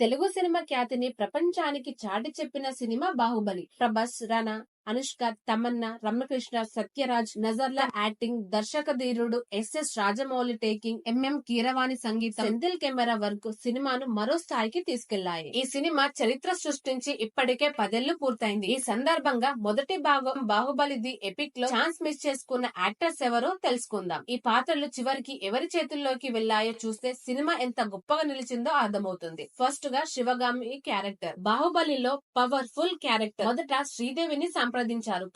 Telugu cinema ఖ్యాతిని ప్రపంచానికి చాటి చెప్పిన సినిమా బాహుబలి. ప్రభాస్ రానా? అనుష్క తమన్నా రమ్యకృష్ణ సత్యరాజ్ నజర్ల యాక్టింగ్ దర్శక ధీరుడు SS Rajamouli taking MM Keeravani సంగీతం సెంధిల్ కెమెరా వర్క్ సినిమాను మరో స్థాయికి తీసుకెళ్ళాయి. ఈ సినిమా చరిత్ర సృష్టించి ఇప్పటికే పదేళ్ళు పూర్తయింది. ఈ సందర్భంగా మొదటి భాగం బాహుబలి ది ఎపిక్లో ఛాన్స్ మిస్ చేసుకున్న యాక్టర్స్ ఎవరో తెలుసుకుందాం. ఈ పాత్రలు చివరికి ఎవరి చేతుల్లోకి వెళ్ళాయో చూస్తే సినిమా ఎంత గొప్పగా నిలిచిందో అర్థమవుతుంది. ఫస్ట్గా శివగామి క్యారెక్టర్. బాహుబలిలో పవర్ఫుల్ క్యారెక్టర్. మొదట శ్రీదేవిని సంప్రదించారు.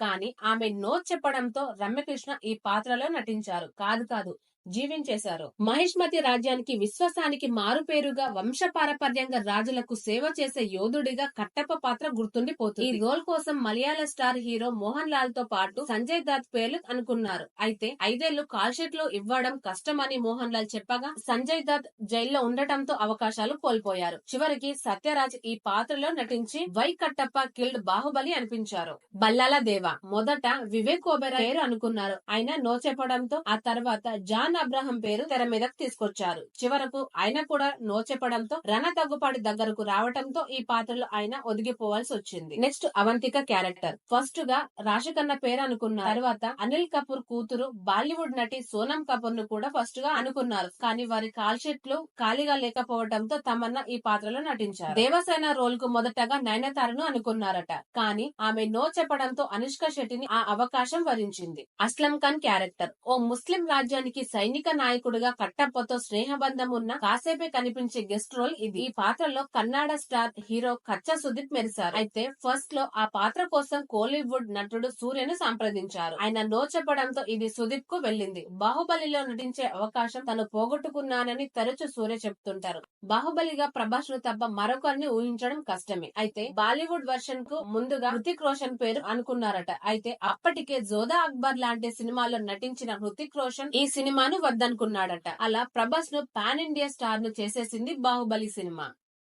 కానీ ఆమె నో చెప్పడంతో రమ్యకృష్ణ ఈ పాత్రలో నటించారు. కాదు కాదు జీవించేశారు. మహిష్మతి రాజ్యానికి విశ్వాసానికి మారుపేరుగా వంశపారపర్యంగా రాజులకు సేవ చేసే యోధుడిగా కట్టప్ప పాత్ర గుర్తుండిపోతుంది. ఈ రోల్ కోసం మలయాళ స్టార్ హీరో మోహన్ లాల్తో పాటు సంజయ్ దత్ పేర్లు అనుకున్నారు. అయితే ఐదేళ్ళు కాల్షీట్లో ఇవ్వడం కష్టమని మోహన్ లాల్ చెప్పగా సంజయ్ దత్ జైల్లో ఉండటంతో అవకాశాలు కోల్పోయారు. చివరికి సత్యరాజ్ ఈ పాత్రలో నటించి వై కట్టప్ప కిల్డ్ బాహుబలి అనిపించారు. బల్లాల దేవ మొదట వివేక్ ఓబెరా పేరు అనుకున్నారు. ఆయన నో చెప్పడంతో ఆ తర్వాత జాన్ అబ్రహం పేరు తెర మీదకు తీసుకొచ్చారు. చివరకు ఆయన కూడా నో చెప్పడంతో రణ దగ్గుపాటి దగ్గరకు రావడంతో ఈ పాత్రలో ఆయన ఒదిగిపోవాల్సి వచ్చింది. Next Avantika character. ఫస్ట్గా రాశికన్న పేరు అనుకున్న తర్వాత అనిల్ కపూర్ కూతురు బాలీవుడ్ నటి సోనం కపూర్ను కూడా ఫస్ట్గా అనుకున్నారు. కానీ వారి కాల్ షీట్లు ఖాళీగా లేకపోవడంతో తమన్నా ఈ పాత్రలో నటించారు. దేవసేన రోల్కు మొదటగా నయనతారను అనుకున్నారట. కానీ ఆమె నో చెప్పడంతో అనుష్క శెట్టిని ఆ అవకాశం వరించింది. అస్లం ఖాన్ క్యారెక్టర్. ఓ ముస్లిం రాజ్యానికి సైనిక నాయకుడిగా కట్టప్పతో స్నేహబంధం ఉన్న కాసేపే కనిపించే గెస్ట్ రోల్ ఇది. ఈ పాత్రలో కన్నడ స్టార్ హీరో కచ్చా సుదీప్ మెరిశారు. అయితే ఫస్ట్లో ఆ పాత్ర కోసం కోలీవుడ్ నటుడు సూర్యను సంప్రదించారు. ఆయన నో చెప్పడంతో ఇది సుదీప్కు వెళ్ళింది. బాహుబలిలో నటించే అవకాశం తను పోగొట్టుకున్నానని తరచు సూర్య చెప్తుంటారు. బాహుబలిగా ప్రభాస్ను తప్ప మరొకరిని ఊహించడం కష్టమే. అయితే బాలీవుడ్ వర్షన్కు ముందుగా హృతిక్ రోషన్ పేరు అనుకున్నారట. అయితే అప్పటికే జోదా అక్బర్ లాంటి సినిమాలో నటించిన హృతిక్ రోషన్ ఈ సినిమాను వద్దనుకున్నాడట. అలా ప్రభాస్ను పాన్ ఇండియా స్టార్ను చేసేసింది బాహుబలి సినిమా.